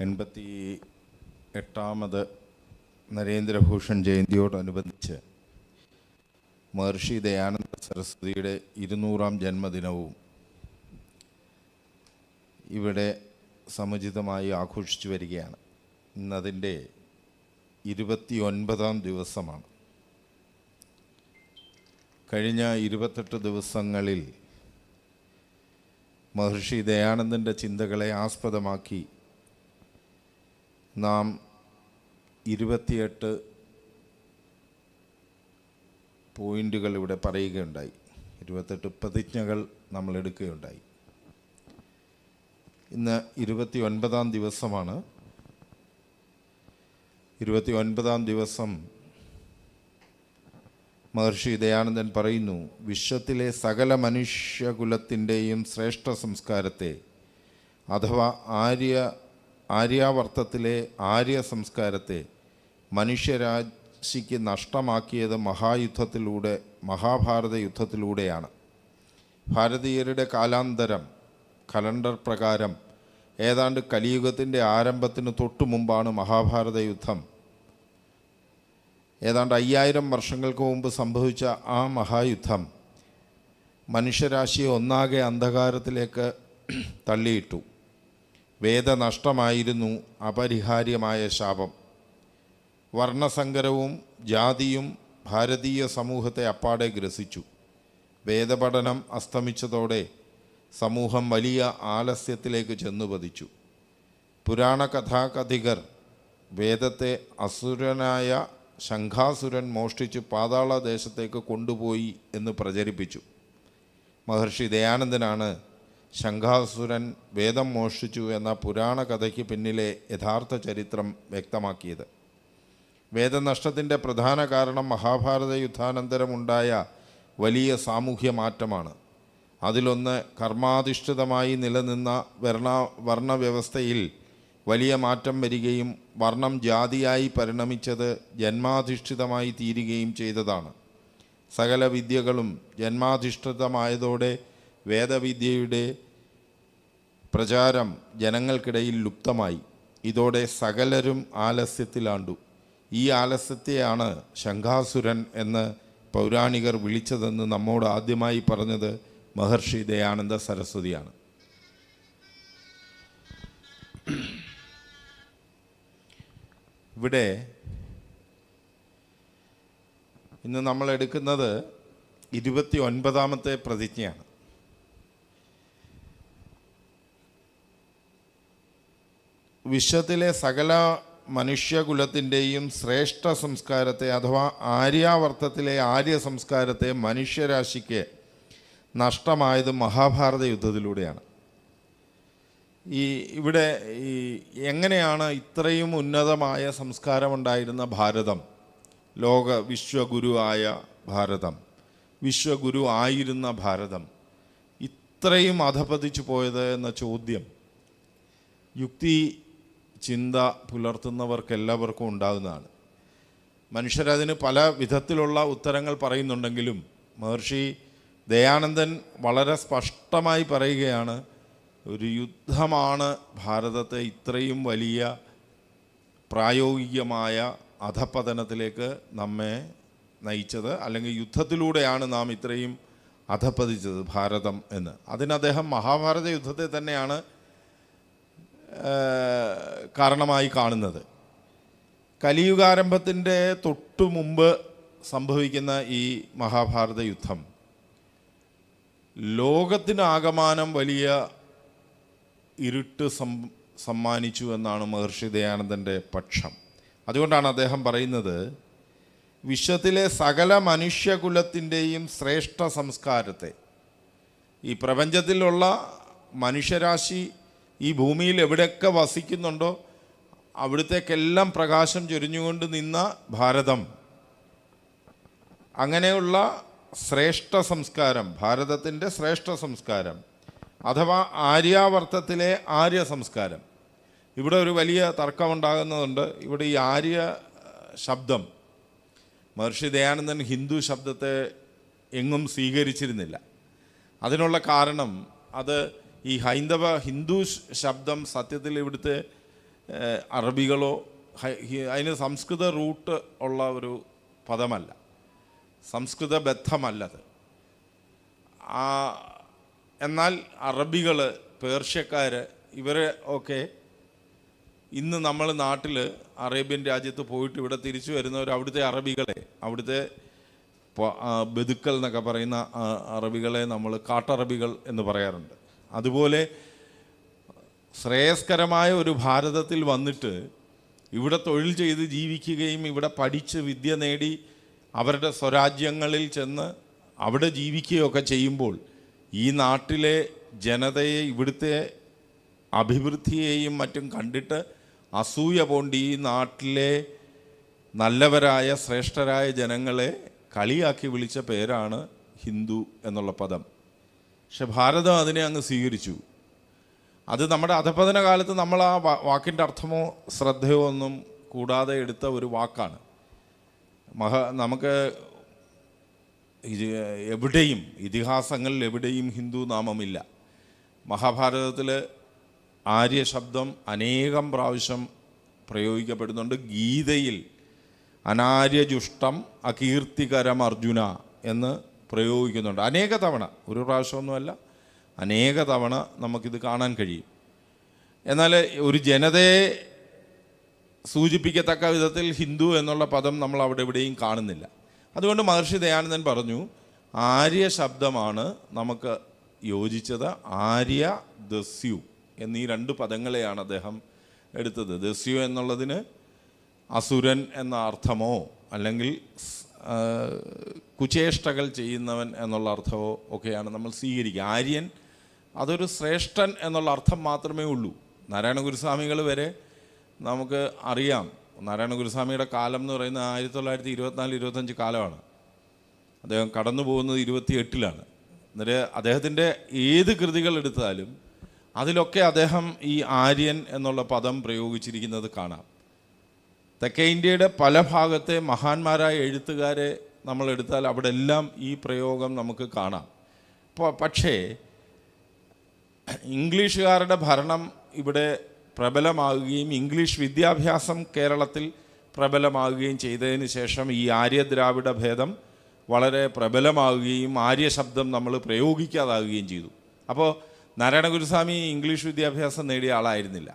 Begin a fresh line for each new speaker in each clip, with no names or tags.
എൺപത്തി എട്ടാമത് നരേന്ദ്രഭൂഷൺ ജയന്തിയോടനുബന്ധിച്ച് മഹർഷി ദയാനന്ദ സരസ്വതിയുടെ ഇരുന്നൂറാം ജന്മദിനവും ഇവിടെ സമുചിതമായി ആഘോഷിച്ചു വരികയാണ്. ഇന്നതിന്റെ ഇരുപത്തി ഒൻപതാം ദിവസമാണ്. കഴിഞ്ഞ ഇരുപത്തെട്ട് ദിവസങ്ങളിൽ മഹർഷി ദയാനന്ദന്റെ ചിന്തകളെ ആസ്പദമാക്കി നാം ഇരുപത്തിയെട്ട് പോയിന്റുകൾ ഇവിടെ പറയുകയുണ്ടായി. ഇരുപത്തെട്ട് പ്രതിജ്ഞകൾ നമ്മൾ എടുക്കുകയുണ്ടായി. ഇന്ന് ഇരുപത്തി ഒൻപതാം ദിവസമാണ്. ഇരുപത്തി ഒൻപതാം ദിവസം മഹർഷി ദയാനന്ദൻ പറയുന്നു വിശ്വത്തിലെ സകല മനുഷ്യകുലത്തിന്റെയും ശ്രേഷ്ഠ സംസ്കാരത്തെ അഥവാ ആര്യ ആര്യാവർത്തത്തിലെ ആര്യ സംസ്കാരത്തെ മനുഷ്യരാശിക്ക് നഷ്ടമാക്കിയത് മഹായുദ്ധത്തിലൂടെ മഹാഭാരത യുദ്ധത്തിലൂടെയാണ് ഭാരതീയരുടെ കാലാന്തരം കലണ്ടർ പ്രകാരം ഏതാണ്ട് കലിയുഗത്തിന്റെ ആരംഭത്തിന് തൊട്ടു മുമ്പാണ് മഹാഭാരത യുദ്ധം ഏതാണ്ട് അയ്യായിരം വർഷങ്ങൾക്ക് മുമ്പ് സംഭവിച്ച ആ മഹായുദ്ധം മനുഷ്യരാശിയെ ഒന്നാകെ അന്ധകാരത്തിലേക്ക് തള്ളിയിട്ടു. വേദനഷ്ടമായിരുന്നു അപരിഹാര്യമായ ശാപം. വർണസങ്കരവും ജാതിയും ഭാരതീയ സമൂഹത്തെ അപ്പാടെ ഗ്രസിച്ചു. വേദപഠനം അസ്തമിച്ചതോടെ സമൂഹം വലിയ ആലസ്യത്തിലേക്ക് ചെന്നു പതിച്ചു പുരാണ കഥാകഥികർ വേദത്തെ അസുരനായ ശംഖാസുരൻ മോഷ്ടിച്ച് പാതാള ദേശത്തേക്ക് കൊണ്ടുപോയി എന്ന് പ്രചരിപ്പിച്ചു. മഹർഷി ദയാനന്ദനാണ് ശംഖാസുരൻ വേദം മോഷ്ടിച്ചു എന്ന പുരാണ കഥയ്ക്ക് പിന്നിലെ യഥാർത്ഥ ചരിത്രം വ്യക്തമാക്കിയത്. വേദനഷ്ടത്തിന്റെ പ്രധാന കാരണം മഹാഭാരത യുദ്ധാനന്തരമുണ്ടായ വലിയ സാമൂഹ്യ മാറ്റമാണ്. അതിലൊന്ന് കർമാധിഷ്ഠിതമായി നിലനിന്ന വർണ വർണവ്യവസ്ഥയിൽ വലിയ മാറ്റം വരികയും വർണം ജാതിയായി പരിണമിച്ചത് ജന്മാധിഷ്ഠിതമായി തീരുകയും ചെയ്തതാണ്. സകല വിദ്യകളും ജന്മാധിഷ്ഠിതമായതോടെ വേദവിദ്യയുടെ പ്രചാരം ജനങ്ങൾക്കിടയിൽ ലുപ്തമായി. ഇതോടെ സകലരും ആലസ്യത്തിലാണ്ടു. ഈ ആലസ്യത്തെയാണ് ശംഖാസുരൻ എന്ന് പൗരാണികർ വിളിച്ചതെന്ന് നമ്മോട് ആദ്യമായി പറഞ്ഞത് മഹർഷി ദയാനന്ദ സരസ്വതിയാണ്. ഇവിടെ ഇന്ന് നമ്മൾ എടുക്കുന്നത് ഇരുപത്തി ഒൻപതാമത്തെ പ്രതിജ്ഞയാണ്. വിശ്വത്തിലെ സകല മനുഷ്യകുലത്തിന്റെയും ശ്രേഷ്ഠ സംസ്കാരത്തെ അഥവാ ആര്യാവർത്തത്തിലെ ആര്യ സംസ്കാരത്തെ മനുഷ്യരാശിക്ക് നഷ്ടമായത് മഹാഭാരത യുദ്ധത്തിലൂടെയാണ്. ഈ ഇവിടെ ഈ എങ്ങനെയാണ് ഇത്രയും ഉന്നതമായ സംസ്കാരമുണ്ടായിരുന്ന ഭാരതം? ലോക വിശ്വഗുരു ആയ ഭാരതം. വിശ്വഗുരു ആയിരുന്ന ഭാരതം. ഇത്രയും അധപതിച്ചു പോയത് എന്ന ചോദ്യം. യുക്തി ചിന്ത പുലർത്തുന്നവർക്ക് എല്ലാവർക്കും ഉണ്ടാകുന്നതാണ് മനുഷ്യരതിന് പല വിധത്തിലുള്ള ഉത്തരങ്ങൾ പറയുന്നുണ്ടെങ്കിലും മഹർഷി ദയാനന്ദൻ വളരെ സ്പഷ്ടമായി പറയുകയാണ് ഒരു യുദ്ധമാണ് ഭാരതത്തെ ഇത്രയും വലിയ പ്രായോഗികമായ അധപ്പതനത്തിലേക്ക് നമ്മെ നയിച്ചത് അല്ലെങ്കിൽ യുദ്ധത്തിലൂടെയാണ് നാം ഇത്രയും അധപ്പതിച്ചത് ഭാരതം എന്ന്. അതിന് അദ്ദേഹം മഹാഭാരത യുദ്ധത്തെ തന്നെയാണ് കാരണമായി കാണുന്നത്. കലിയുഗാരംഭത്തിന്റെ തൊട്ടു മുമ്പ് സംഭവിക്കുന്ന ഈ മഹാഭാരത യുദ്ധം ലോകത്തിനാകമാനം വലിയ ഇരുട്ട് സം സമ്മാനിച്ചു എന്നാണ് മഹർഷി ദയാനന്ദന്റെ പക്ഷം. അതുകൊണ്ടാണ് അദ്ദേഹം പറയുന്നത് വിശ്വത്തിലെ സകല മനുഷ്യകുലത്തിന്റെയും ശ്രേഷ്ഠ സംസ്കാരത്തെ ഈ പ്രപഞ്ചത്തിലുള്ള മനുഷ്യരാശി ഈ ഭൂമിയിൽ എവിടെയൊക്കെ വസിക്കുന്നുണ്ടോ അവിടത്തേക്കെല്ലാം പ്രകാശം ചൊരിഞ്ഞുകൊണ്ട് നിന്ന ഭാരതം. അങ്ങനെയുള്ള ശ്രേഷ്ഠ സംസ്കാരം ഭാരതത്തിന്റെ ശ്രേഷ്ഠ സംസ്കാരം അഥവാ ആര്യാവർത്തത്തിലെ ആര്യ സംസ്കാരം. ഇവിടെ ഒരു വലിയ തർക്കമുണ്ടാകുന്നതുണ്ട്. ഇവിടെ ഈ ആര്യ ശബ്ദം മഹർഷി ദയാനന്ദൻ ഹിന്ദു ശബ്ദത്തെ എങ്ങും സ്വീകരിച്ചിരുന്നില്ല. അതിനുള്ള കാരണം അത് ഈ ഹൈന്ദവ ഹിന്ദു ശബ്ദം സത്യത്തിൽ ഇവിടുത്തെ അറബികളോ അതിന് സംസ്കൃത റൂട്ട് ഉള്ള ഒരു പദമല്ല. സംസ്കൃത ബദ്ധമല്ലത്. ആ എന്നാൽ അറബികൾ പേർഷ്യക്കാർ ഇവരെ ഒക്കെ ഇന്ന് നമ്മൾ നാട്ടിൽ അറേബ്യൻ രാജ്യത്ത് പോയിട്ട് ഇവിടെ തിരിച്ചു വരുന്നവർ അവിടുത്തെ അറബികളെ അവിടുത്തെ ബെതുക്കൽ എന്നൊക്കെ പറയുന്ന അറബികളെ നമ്മൾ കാട്ടറബികൾ എന്ന് പറയാറുണ്ട്. അതുപോലെ ശ്രേയസ്കരമായ ഒരു ഭാരതത്തിൽ വന്നിട്ട് ഇവിടെ തൊഴിൽ ചെയ്ത് ജീവിക്കുകയും ഇവിടെ പഠിച്ച് വിദ്യ നേടി അവരുടെ സ്വരാജ്യങ്ങളിൽ ചെന്ന് അവിടെ ജീവിക്കുകയൊക്കെ ചെയ്യുമ്പോൾ ഈ നാട്ടിലെ ജനതയെ ഇവിടുത്തെ അഭിവൃദ്ധിയെയും മറ്റും കണ്ടിട്ട് അസൂയ പോണ്ടി ഈ നാട്ടിലെ നല്ലവരായ ശ്രേഷ്ഠരായ ജനങ്ങളെ കളിയാക്കി വിളിച്ച പേരാണ് ഹിന്ദു എന്നുള്ള പദം. പക്ഷെ ഭാരതം അതിനെ അങ്ങ് സ്വീകരിച്ചു. അത് നമ്മുടെ അധപതന കാലത്ത് നമ്മൾ ആ വാക്കിന്റെ അർത്ഥമോ ശ്രദ്ധയോ ഒന്നും കൂടാതെ എടുത്ത ഒരു വാക്കാണ്. മഹ നമുക്ക് എവിടെയും ഇതിഹാസങ്ങളിൽ എവിടെയും ഹിന്ദു നാമമില്ല. മഹാഭാരതത്തിൽ ആര്യ ശബ്ദം അനേകം പ്രാവശ്യം പ്രയോഗിക്കപ്പെടുന്നുണ്ട്. ഗീതയിൽ അനാര്യജുഷ്ടം അകീർത്തികരം അർജുന എന്ന് പ്രയോഗിക്കുന്നുണ്ട്. അനേക തവണ ഒരു പ്രാവശ്യമൊന്നുമല്ല അനേക തവണ നമുക്കിത് കാണാൻ കഴിയും. എന്നാൽ ഒരു ജനതയെ സൂചിപ്പിക്കത്തക്ക വിധത്തിൽ ഹിന്ദു എന്നുള്ള പദം നമ്മൾ അവിടെ എവിടെയും കാണുന്നില്ല. അതുകൊണ്ട് മഹർഷി ദയാനന്ദൻ പറഞ്ഞു ആര്യ ശബ്ദമാണ് നമുക്ക് യോജിച്ചത് ആര്യ ദസ്യു എന്നീ രണ്ട് പദങ്ങളെയാണ് അദ്ദേഹം എടുത്തത്. ദസ്യു എന്നുള്ളതിന് അസുരൻ എന്ന അർത്ഥമോ അല്ലെങ്കിൽ കുചേഷ്ടകൾ ചെയ്യുന്നവൻ എന്നുള്ള അർത്ഥമോ ഒക്കെയാണ് നമ്മൾ സ്വീകരിക്കുക. ആര്യൻ അതൊരു ശ്രേഷ്ഠൻ എന്നുള്ള അർത്ഥം മാത്രമേ ഉള്ളൂ. നാരായണ ഗുരുസ്വാമികൾ വരെ നമുക്ക് അറിയാം. നാരായണ ഗുരുസ്വാമിയുടെ കാലം എന്ന് പറയുന്നത് ആയിരത്തി തൊള്ളായിരത്തി ഇരുപത്തിനാല് ഇരുപത്തഞ്ച് കാലമാണ്. അദ്ദേഹം കടന്നു പോകുന്നത് ഇരുപത്തി എട്ടിലാണ് എന്നിട്ട് അദ്ദേഹത്തിന്റെ ഏത് കൃതികൾ എടുത്താലും അതിലൊക്കെ അദ്ദേഹം ഈ ആര്യൻ എന്നുള്ള പദം പ്രയോഗിച്ചിരിക്കുന്നത് കാണാം. തെക്കേ ഇന്ത്യയുടെ പല ഭാഗത്തെ മഹാന്മാരായ എഴുത്തുകാരെ നമ്മൾ എടുത്താൽ അവിടെ എല്ലാം ഈ പ്രയോഗം നമുക്ക് കാണാം. പക്ഷേ ഇംഗ്ലീഷുകാരുടെ ഭരണം ഇവിടെ പ്രബലമാകുകയും ഇംഗ്ലീഷ് വിദ്യാഭ്യാസം കേരളത്തിൽ പ്രബലമാകുകയും ചെയ്തതിന് ശേഷം ഈ ആര്യദ്രാവിഡ ഭേദം വളരെ പ്രബലമാകുകയും ആര്യ ശബ്ദം നമ്മൾ പ്രയോഗിക്കാതാകുകയും ചെയ്തു. അപ്പോൾ നാരായണ ഗുരുസ്വാമി ഇംഗ്ലീഷ് വിദ്യാഭ്യാസം നേടിയ ആളായിരുന്നില്ല.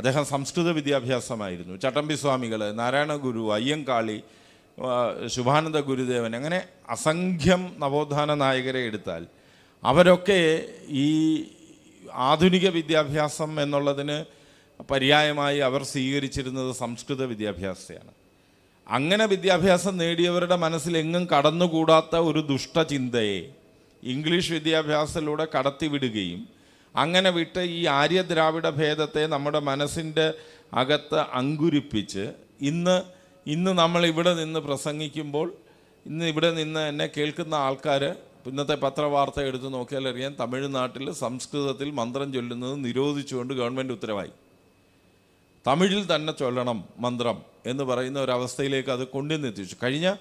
അദ്ദേഹം സംസ്കൃത വിദ്യാഭ്യാസമായിരുന്നു. ചട്ടമ്പി സ്വാമികൾ നാരായണ ഗുരു അയ്യങ്കാളി ശുഭാനന്ദ ഗുരുദേവൻ അങ്ങനെ അസംഖ്യം നവോത്ഥാന നായകരെ എടുത്താൽ അവരൊക്കെ ഈ ആധുനിക വിദ്യാഭ്യാസം എന്നുള്ളതിന് പര്യായമായി അവർ സ്വീകരിച്ചിരുന്നത് സംസ്കൃത വിദ്യാഭ്യാസത്തെയാണ്. അങ്ങനെ വിദ്യാഭ്യാസം നേടിയവരുടെ മനസ്സിൽ എങ്ങും കടന്നുകൂടാത്ത ഒരു ദുഷ്ടചിന്തയെ ഇംഗ്ലീഷ് വിദ്യാഭ്യാസത്തിലൂടെ കടത്തിവിടുകയും അങ്ങനെ വിട്ട് ഈ ആര്യദ്രാവിഡ ഭേദത്തെ നമ്മുടെ മനസ്സിന്റെ അകത്ത് അങ്കുരിപ്പിച്ച് ഇന്ന് ഇന്ന് നമ്മൾ ഇവിടെ നിന്ന് പ്രസംഗിക്കുമ്പോൾ ഇന്ന് ഇവിടെ നിന്ന് എന്നെ കേൾക്കുന്ന ആൾക്കാർ ഇന്നത്തെ പത്രവാർത്ത എടുത്ത് നോക്കിയാൽ അറിയാം തമിഴ്നാട്ടിൽ സംസ്കൃതത്തിൽ മന്ത്രം ചൊല്ലുന്നത് നിരോധിച്ചുകൊണ്ട് ഗവൺമെന്റ് ഉത്തരവായി. തമിഴിൽ തന്നെ ചൊല്ലണം മന്ത്രം എന്ന് പറയുന്ന ഒരവസ്ഥയിലേക്ക് അത് കൊണ്ടുവന്നെത്തിച്ചു. കഴിഞ്ഞ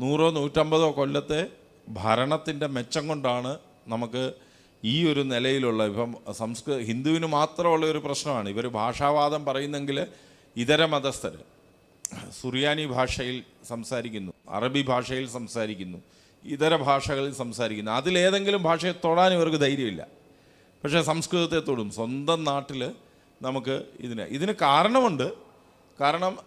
നൂറോ നൂറ്റമ്പതോ കൊല്ലത്തെ ഭരണത്തിന്റെ മെച്ചം കൊണ്ടാണ് നമുക്ക് ഈ ഒരു നിലയിലുള്ള ഇപ്പം സംസ്കൃത ഹിന്ദുവിന് മാത്രമുള്ള ഒരു പ്രശ്നമാണ്. ഇവർ ഭാഷാവാദം പറയുന്നെങ്കിൽ ഇതര മതസ്ഥർ സുറിയാനി ഭാഷയിൽ സംസാരിക്കുന്നു അറബി ഭാഷയിൽ സംസാരിക്കുന്നു ഇതര ഭാഷകളിൽ സംസാരിക്കുന്നു. അതിലേതെങ്കിലും ഭാഷയെ തൊടാൻ ഇവർക്ക് ധൈര്യമില്ല. പക്ഷേ സംസ്കൃതത്തെ തൊടും. സ്വന്തം നാട്ടിൽ നമുക്ക് ഇതിന് ഇതിന് കാരണമുണ്ട്. കാരണം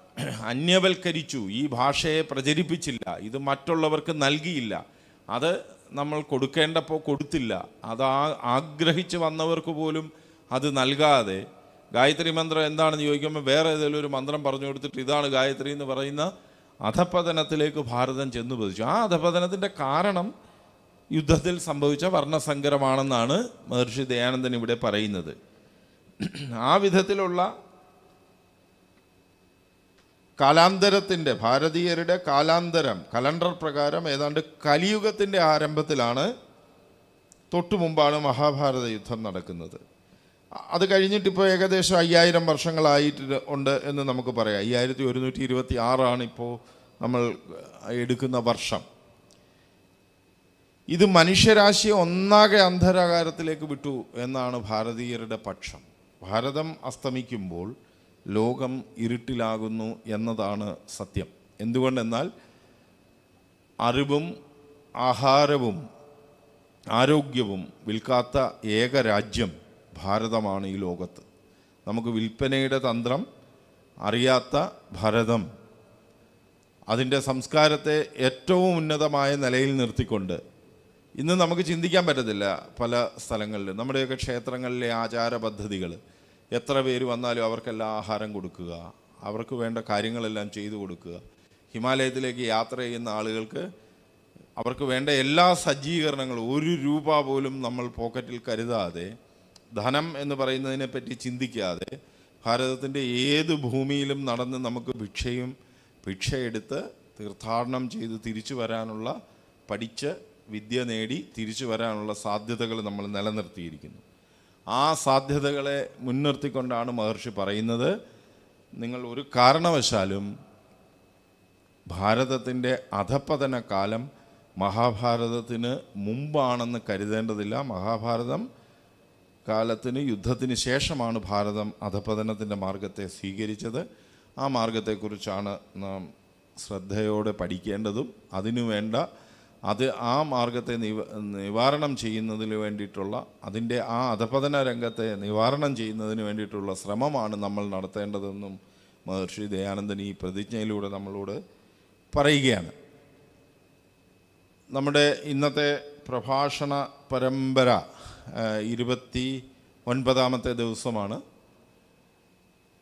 അന്യവൽക്കരിച്ചു. ഈ ഭാഷയെ പ്രചരിപ്പിച്ചില്ല. ഇത് മറ്റുള്ളവർക്ക് നൽകിയില്ല. അത് നമ്മൾ കൊടുക്കേണ്ടപ്പോൾ കൊടുത്തില്ല. അത് ആഗ്രഹിച്ച് വന്നവർക്ക് പോലും അത് നൽകാതെ ഗായത്രി മന്ത്രം എന്താണെന്ന് ചോദിക്കുമ്പോൾ വേറെ ഏതെങ്കിലും ഒരു മന്ത്രം പറഞ്ഞു കൊടുത്തിട്ട് ഇതാണ് ഗായത്രി എന്ന് പറയുന്ന അധപതനത്തിലേക്ക് ഭാരതം ചെന്നു പതിച്ചു. ആ അധപതനത്തിന്റെ കാരണം യുദ്ധത്തിൽ സംഭവിച്ച വർണസങ്കരമാണെന്നാണ് മഹർഷി ദയാനന്ദൻ ഇവിടെ പറയുന്നത്. ആ വിധത്തിലുള്ള കാലാന്തരത്തിന്റെ ഭാരതീയരുടെ കാലാന്തരം കലണ്ടർ പ്രകാരം ഏതാണ്ട് കലിയുഗത്തിന്റെ ആരംഭത്തിലാണ് തൊട്ടു മുമ്പാണ് മഹാഭാരത യുദ്ധം നടക്കുന്നത്. അത് കഴിഞ്ഞിട്ടിപ്പോൾ ഏകദേശം അയ്യായിരം വർഷങ്ങളായിട്ട് ഉണ്ട് എന്ന് നമുക്ക് പറയാം. അയ്യായിരത്തി ഒരുന്നൂറ്റി ഇരുപത്തി ആറാണ് ഇപ്പോൾ നമ്മൾ എടുക്കുന്ന വർഷം. ഇത് മനുഷ്യരാശിയെ ഒന്നാകെ അന്ധരാകാരത്തിലേക്ക് വിട്ടു എന്നാണ് ഭാരതീയരുടെ പക്ഷം. ഭാരതം അസ്തമിക്കുമ്പോൾ ലോകം ഇരുട്ടിലാകുന്നു എന്നതാണ് സത്യം. എന്തുകൊണ്ടെന്നാൽ അറിവും ആഹാരവും ആരോഗ്യവും വിൽക്കാത്ത ഏക രാജ്യം ഭാരതമാണ് ഈ ലോകത്ത്. നമുക്ക് വിൽപ്പനയുടെ തന്ത്രം അറിയാത്ത ഭരതം അതിന്റെ സംസ്കാരത്തെ ഏറ്റവും ഉന്നതമായ നിലയിൽ നിർത്തിക്കൊണ്ട് ഇന്ന് നമുക്ക് ചിന്തിക്കാൻ പറ്റത്തില്ല പല സ്ഥലങ്ങളിലും. നമ്മുടെയൊക്കെ ക്ഷേത്രങ്ങളിലെ ആചാര പദ്ധതികൾ എത്ര പേര് വന്നാലും അവർക്കെല്ലാം ആഹാരം കൊടുക്കുക. അവർക്ക് വേണ്ട കാര്യങ്ങളെല്ലാം ചെയ്തു കൊടുക്കുക. ഹിമാലയത്തിലേക്ക് യാത്ര ചെയ്യുന്ന ആളുകൾക്ക് അവർക്ക് വേണ്ട എല്ലാ സജ്ജീകരണങ്ങളും ഒരു രൂപ പോലും നമ്മൾ പോക്കറ്റിൽ കരുതാതെ ധനം എന്ന് പറയുന്നതിനെപ്പറ്റി ചിന്തിക്കാതെ ഭാരതത്തിന്റെ ഏത് ഭൂമിയിലും നടന്ന് നമുക്ക് ഭിക്ഷയും ഭിക്ഷയെടുത്ത് തീർത്ഥാടനം ചെയ്ത് തിരിച്ചു വരാനുള്ള പഠിച്ച് വിദ്യ നേടി തിരിച്ചു വരാനുള്ള സാധ്യതകൾ നമ്മൾ നിലനിർത്തിയിരിക്കുന്നു. ആ സാധ്യതകളെ മുൻനിർത്തിക്കൊണ്ടാണ് മഹർഷി പറയുന്നത്. നിങ്ങൾ ഒരു കാരണവശാലും ഭാരതത്തിന്റെ അധപ്പതന കാലം മഹാഭാരതത്തിന് മുമ്പാണെന്ന് കരുതേണ്ടതില്ല. മഹാഭാരതം കാലത്തിന് യുദ്ധത്തിന് ശേഷമാണ് ഭാരതം അധപതനത്തിന്റെ മാർഗത്തെ സ്വീകരിച്ചത്. ആ മാർഗത്തെക്കുറിച്ചാണ് നാം ശ്രദ്ധയോടെ പഠിക്കേണ്ടതും. അതിനു വേണ്ട അത് ആ മാർഗത്തെ നിവ നിവാരണം ചെയ്യുന്നതിന് വേണ്ടിയിട്ടുള്ള അതിന്റെ ആ അധപതന രംഗത്തെ നിവാരണം ചെയ്യുന്നതിന് വേണ്ടിയിട്ടുള്ള ശ്രമമാണ് നമ്മൾ നടത്തേണ്ടതെന്നും മഹർഷി ദയാനന്ദൻ ഈ പ്രതിജ്ഞയിലൂടെ നമ്മളോട് പറയുകയാണ്. നമ്മുടെ ഇന്നത്തെ പ്രഭാഷണ പരമ്പര ഇരുപത്തി ഒൻപതാമത്തെ ദിവസമാണ്.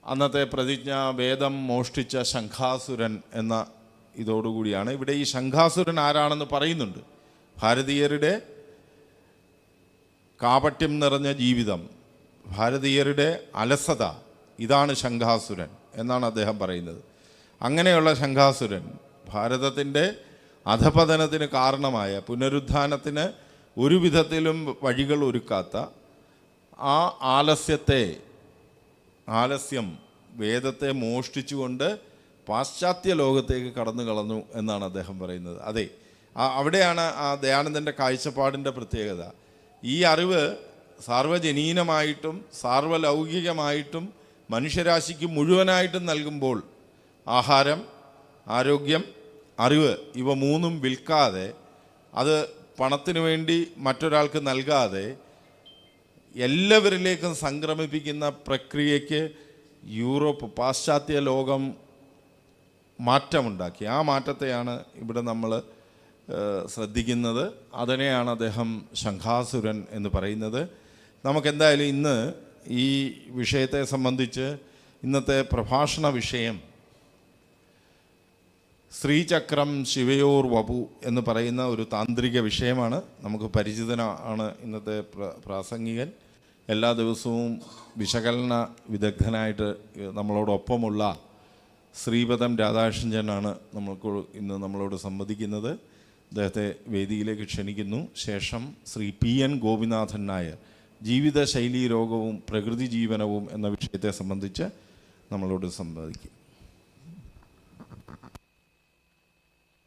അന്നത്തെ പ്രതിജ്ഞ വേദം മോഷ്ടിച്ച ശംഖാസുരൻ എന്ന ഇതോടുകൂടിയാണ്. ഇവിടെ ഈ ശംഖാസുരൻ ആരാണെന്ന് പറയുന്നുണ്ട്. ഭാരതീയരുടെ കാപട്യം നിറഞ്ഞ ജീവിതം ഭാരതീയരുടെ അലസത ഇതാണ് ശംഖാസുരൻ എന്നാണ് അദ്ദേഹം പറയുന്നത്. അങ്ങനെയുള്ള ശംഖാസുരൻ ഭാരതത്തിന്റെ അധപതനത്തിന് കാരണമായ പുനരുദ്ധാനത്തിന് ഒരു വിധത്തിലും വഴികൾ ഒരുക്കാത്ത ആ ആലസ്യത്തെ ആലസ്യം വേദത്തെ മോഷ്ടിച്ചുകൊണ്ട് പാശ്ചാത്യ ലോകത്തേക്ക് കടന്നു കളഞ്ഞു എന്നാണ് അദ്ദേഹം പറയുന്നത്. അതെ അവിടെയാണ് ആ ദയാനന്ദന്റെ കാഴ്ചപ്പാടിന്റെ പ്രത്യേകത. ഈ അറിവ് സാർവജനീനമായിട്ടും സാർവലൗകികമായിട്ടും മനുഷ്യരാശിക്ക് മുഴുവനായിട്ടും നൽകുമ്പോൾ ആഹാരം ആരോഗ്യം അറിവ് ഇവ മൂന്നും വിൽക്കാതെ അത് പണത്തിനു വേണ്ടി മറ്റൊരാൾക്ക് നൽകാതെ എല്ലാവരിലേക്കും സംക്രമിപ്പിക്കുന്ന പ്രക്രിയയ്ക്ക് യൂറോപ്പ് പാശ്ചാത്യ ലോകം മാറ്റമുണ്ടാക്കി. ആ മാറ്റത്തെയാണ് ഇവിടെ നമ്മൾ ശ്രദ്ധിക്കുന്നത്. അതിനെയാണ് അദ്ദേഹം ശംഖാസുരൻ എന്ന് പറയുന്നത്. നമുക്കെന്തായാലും ഇന്ന് ഈ വിഷയത്തെ സംബന്ധിച്ച് ഇന്നത്തെ പ്രഭാഷണ വിഷയം ശ്രീചക്രം ശിവയോർ വപു എന്ന് പറയുന്ന ഒരു താന്ത്രിക വിഷയമാണ്. നമുക്ക് പരിചിതനാണ് ഇന്നത്തെ പ്ര പ്രാസംഗികൻ. എല്ലാ ദിവസവും വിശകലന വിദഗ്ധനായിട്ട് നമ്മളോടൊപ്പമുള്ള ശ്രീപദം രാധാകൃഷ്ണനാണ് നമ്മൾക്ക് ഇന്ന് നമ്മളോട് സംവദിക്കുന്നത്. അദ്ദേഹത്തെ വേദിയിലേക്ക് ക്ഷണിക്കുന്നു. ശേഷം ശ്രീ പി എൻ ഗോപിനാഥൻ നായർ ജീവിതശൈലീ രോഗവും പ്രകൃതി ജീവനവും എന്ന വിഷയത്തെ സംബന്ധിച്ച് നമ്മളോട് സംവദിക്കും.